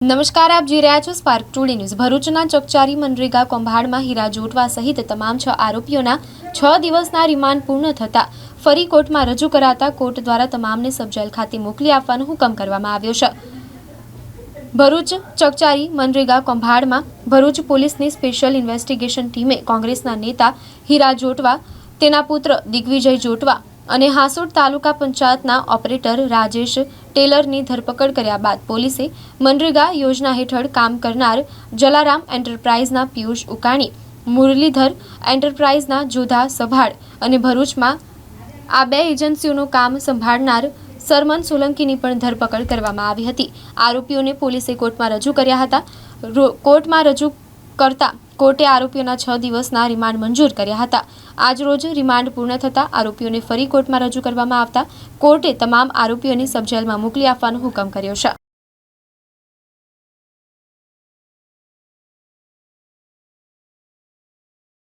નમસ્કાર, આપ જોઈ રહ્યા છો સ્પાર્ક ટુડે ન્યૂઝ ભરૂચના ચકચારી મનરેગા કૌભાંડમાં હીરા જોટવા સહિત તમામ છ આરોપીઓના છ દિવસના રિમાન્ડ પૂર્ણ થતા ફરી કોર્ટમાં રજૂ કરાતા કોર્ટ દ્વારા તમામને સબજેલ ખાતે મોકલી આપવાનો હુકમ કરવામાં આવ્યો છે. ભરૂચ ચકચારી મનરેગા કૌભાંડમાં ભરૂચ પોલીસની સ્પેશિયલ ઇન્વેસ્ટિગેશન ટીમે કોંગ્રેસના નેતા હીરા જોટવા, તેના પુત્ર દિગ્વિજય જોટવા અને હાસોડ તાલુકા પંચાયતના ઓપરેટર રાજેશ ટેલરની ધરપકડ કર્યા બાદ પોલીસે મનરેગા યોજના હેઠળ કામ કરનાર જલારામ એન્ટરપ્રાઇઝના પિયુષ ઉકાણી, મુરલીધર એન્ટરપ્રાઇઝના જોધા સભાડ અને ભરૂચમાં આ બે એજન્સીઓનું કામ સંભાળનાર સરમન સોલંકીની પણ ધરપકડ કરવામાં આવી હતી. આરોપીઓને પોલીસે કોર્ટમાં રજૂ કર્યા હતા. કોર્ટમાં રજૂ કરતા કોર્ટે આરોપીઓના છ દિવસના રિમાન્ડ મંજૂર કર્યા હતા. આજરોજ રિમાન્ડ પૂર્ણ થતા આરોપીઓને ફરી કોર્ટમાં રજૂ કરવામાં આવતા કોર્ટે તમામ આરોપીઓને સબજેલમાં મોકલી આપવાનો હુકમ કર્યો છે.